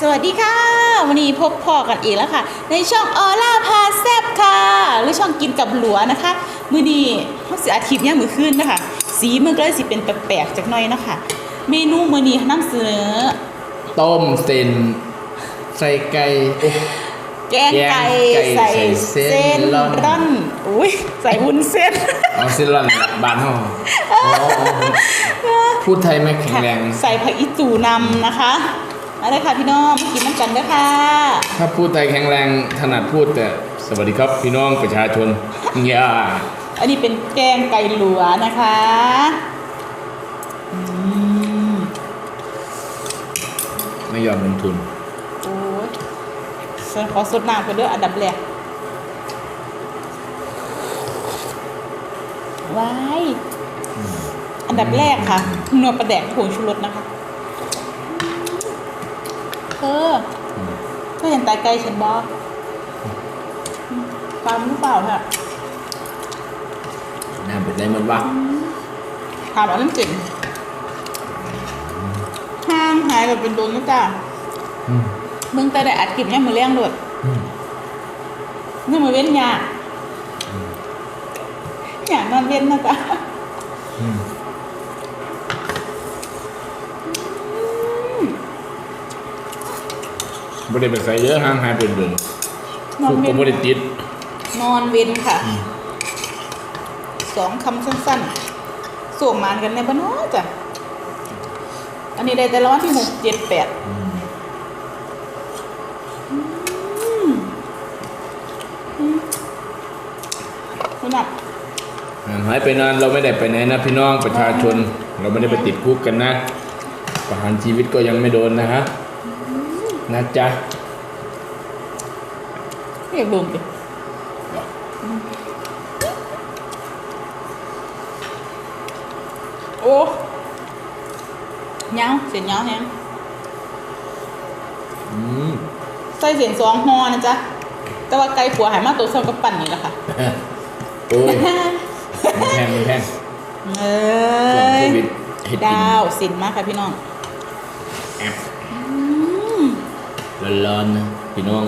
สวัสดีค่ะ วันนี้พบพ่อกันอีกแล้วค่ะ ในช่องออล่าพาแซบค่ะ หรือช่องกินกับหลัวนะคะ มือนี้เขาเสียอาทิตย์เนี่ยมือขึ้นนะคะ สีมันก็เลยสิเป็นแปลกๆจากหน้อยเนาะคะ เมนูมือนี้นำเสนอต้มเส้นใส่ไก่เอ๊ะแกงไก่แกงไก่ใส่ใส่เส้เส้นนร่อน ร่อนอุ้ยใส่วุ้นเส้น เอาเส้นร้อนบานห่ออ๋อพูดไทยไม่แข็งแรง ใส่ผักอีจูนำนะคะ มาเลยค่ะพี่น้องมากินน้ำกันด้วยค่ะถ้าพูดไทยแข็งแรงถนัดพูดแต่สวัสดีครับพี่น้องประชาชนอย่าอันนี้เป็นแกงไก่หลัวนะคะอืมไม่ยอมลงทุนโอ้ยฉันขอสดน้ำกันเด้ออันดับแรกว้ายอันดับแรกค่ะนวดประแดกผงชูรสนะคะ เธอเธอเห็นตาไก่ฉันบอกฟังหรือเปล่าค่ะน้ำเป็นไรหมดวะถามอันนั้นเก่งห้างหายแบบเป็นโดนนะจ้าอืมมึงแต่ได้อัดคลิปเนี่ยมือเลี้ยงด้วยอืมนี่มือเว้นยากอยากนอนเว้นนะจ๊ะ บริเวณใส่เยอะห่างหายเป็นเดือนนอนคุกเว้ก็นบริติดนอนเว้นค่ะ สองคำสั้นๆ ส่งมานกันในบ้านน้อจ้ะ อันนี้ได้แต่ละวันที่หกเจ็ดแปดคุณนับห่างหายไปนานเราไม่ได้ไปไหนนะพี่น้องประชาชน เราไม่ได้ไปติดคุกกันนะประหารชีวิตก็ยังไม่โดนนะฮะ นะจ๊ะเรียกรวมดิโอ้เงาเสียงเงาแฮงอืมใส่เสียงสองฮอนะจ๊ะ แต่ว่าไก่ขัวหายมาตัวเท่ากับปั่นนี่แหละค่ะโอ้ยมันแพงมันแพงเอช่วงโค้ยวิดเห็ดกินดาวสินมากค่ะพี่น้องแอบ ร้อนๆนะพี่น้อง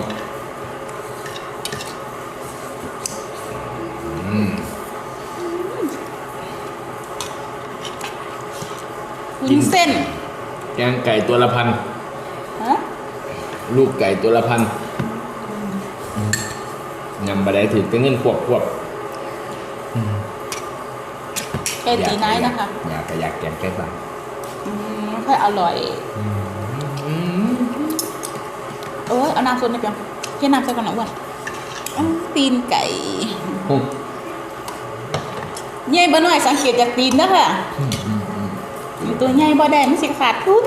อืมวุ้นเส้นแกงไก่ตัวละพันฮะลูกไก่ตัวละพันยำบะไดถือแต่เงินควบควบไก่ตีไนท์นะคะ อยากก็อยากแกงไก่บ้านอืมไม่ค่อยอร่อย เอ้ยเอาน้ำซดหน่อยเพียงเที่น้ำใส่ก่อนนะอ้วนอ้าวตีนไก่อืมใหญ่บ่น้อยสังเกตจากตีนนะคะตัวใหญ่บ่ได้มันสิขาดทุน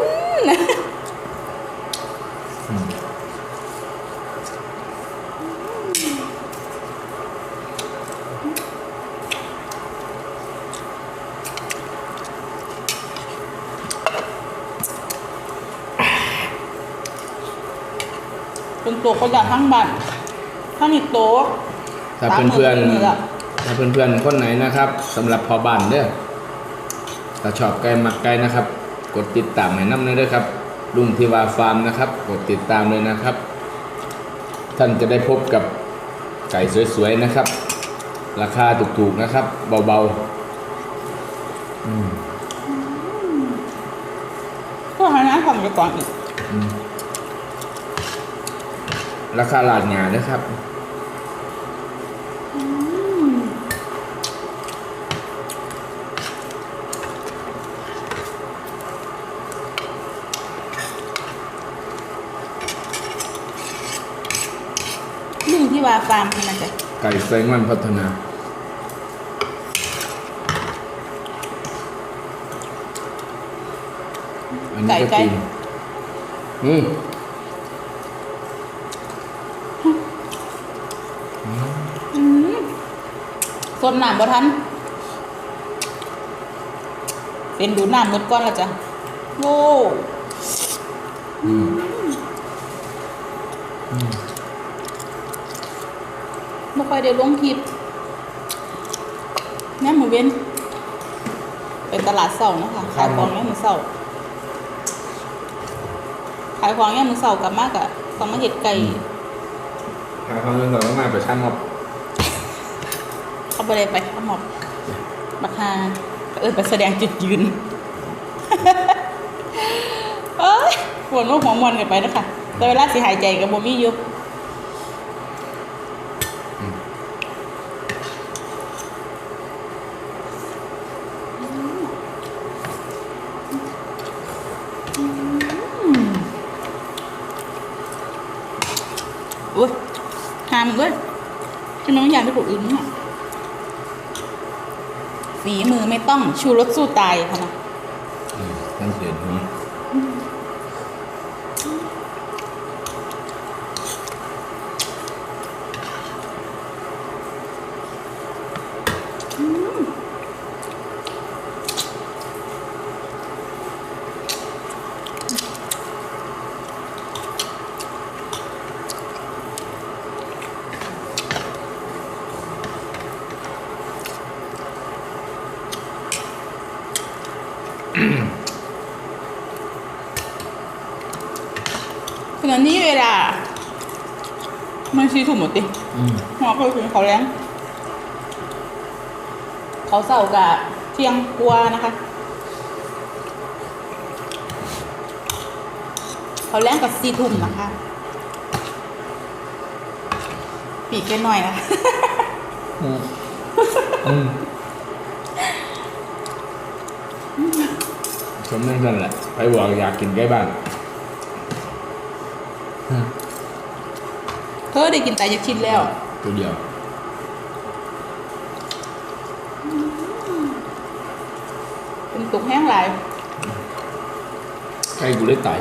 เป็นตัวคนละทั้งบ้านทั้งนี่โต๊ะถ้าเพื่อนสามหมื่นละๆถ้าเพื่อนๆคนไหนนะครับสำหรับพอบ้านเด้อถ้าชอบไก่มักไก่นะครับ กดติดตามให้น้ำเลยเด้อครับลุงทิวาฟาร์มนะครับ กดติดตามเลยนะครับ ท่านจะได้พบกับไก่สวยๆนะครับ ราคาถูกๆนะครับ เบาก็หาน้ำทำไปก่อนอีกๆ ราคาหลาดหงานะครับลุงที่ว่าฟาร์มมันจะไก่ไซมันพัฒนา อันนี้ก็ตีนอืม สดน้ำบ่ทันเป็นดูน้ำหมดก้อนแล้วจ้ะโว้ไม่ค่อยได้ลงคลิปแม่หมูเว้น เป็นตลาดเสาร์นะคะขายของแม่หมูเสาร์ขขายของย่ามมือเสากลับมากอะต้องมาเห็ดไก่ทางความเงินสดมากไปช่างมอ บเขาไปเลยไปข้าหมอบบักฮาเออไปแสดงจุดยืนเอ้ยปวดหัวหัวมวนกันไปนะคะแต่เวลาสิหายใจกับโบมี่ยู่อุ้ยหามงเว้ยพี่น้องอยากไปกอื่นเนี่ย ฝีมือไม่ต้องชูรสสู้ตายค่ะนะ นั่นเสียงนี้ ขณะนี้เวลามันชีถูกหมดดิหัวเขาถึงเขาแรงเขาเศร้ากับเที่ยงกลัวนะคะ เขาแรงกับซีทุ่มนะคะ ปีกแค่หน่อยนะอืม อืมสมนั่นนั่นแหละไปบอกอยากกินใกล้บ้านอืมเธอได้กินแต่จะชินแล้ว ตัวเดียวเป็นตุกแห้งหลายใครกูได้ไต่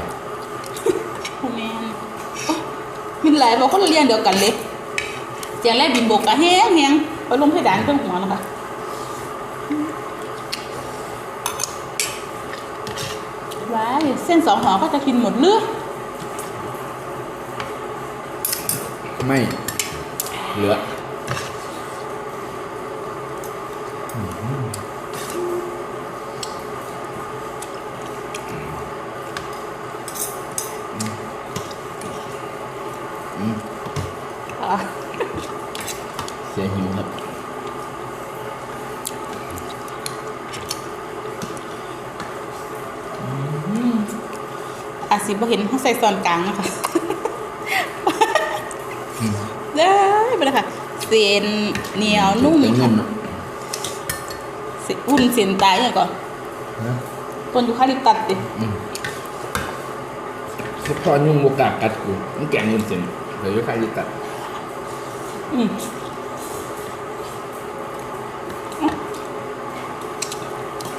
คุณแม่นโอ๊ะมินหลายบอกคนเรียนเดียวกันเลยเสียงแรกบินบกกะแห้งแห้งไปลงเพดานเครื่องหัวนะคะ ว้ายเส้นสองหอก็จะกินหมดเลือไม่เหลือม อะ เสียหิวครับ อาจ สิบ่เห็นเขาใส่ซอนกลางนะคะเด้อไปเลยค่ะเส้นเหนียวนุ่มแต่เงิค่ะนอะเส้นอุ่นเส้นตายเนี่ยก่อนนะต้นยูคาลิปตัสดิอืมเขาพอยุ่งบกกากัดกูมันแกงเงินเสียนเดี๋ยวใครจะตัด อืม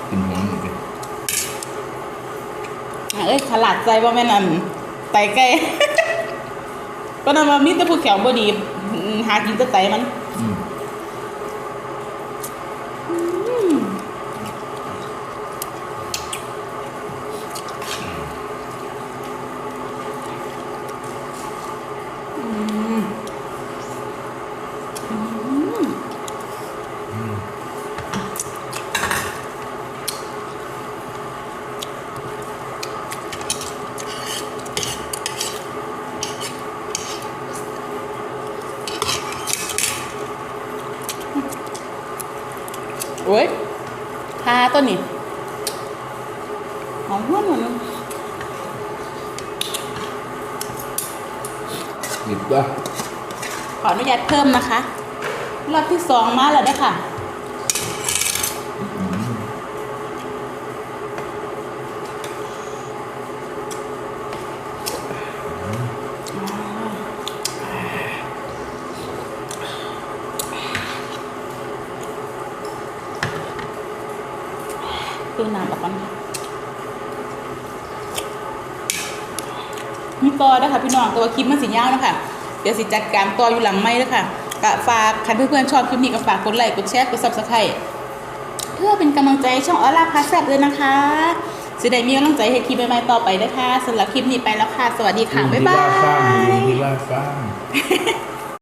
กินหัวหมดเลย อะเอ้ยข ลาดใจว่าแม่นอั่นไตไก่ก็นำมามีแต่ผู้แขวบ่ดี หากินแต่ไตมัน อืม โอ้ย พาต้นนี่หอมห้วนหมดเลยหยิบก็ขออนุญาตเพิ่มนะคะรอบที่สองมาแล้วได้อค่ะ ติมน้ำออกก่อนค่ะมีต่อนะคะพี่น้องตัวคลิปมันสียาวนะคะเดี๋ยวสิจัดการต่ออยู่หลังไม้ด้วยค่ะกะฝากใครเพื่อนๆชอบคลิปนี้ก็ฝากกดไลค์กดแชร์กดซับสไครต์เพื่อเป็นกำลังใจช่องออร่าพาแซบเลยนะคะจะได้มีกำลังใจให้คลิปใหม่ๆต่อไปนะคะสำหรับคลิปนี้ไปแล้วค่ะ สวัสดีค่ะ บ๊ายบาย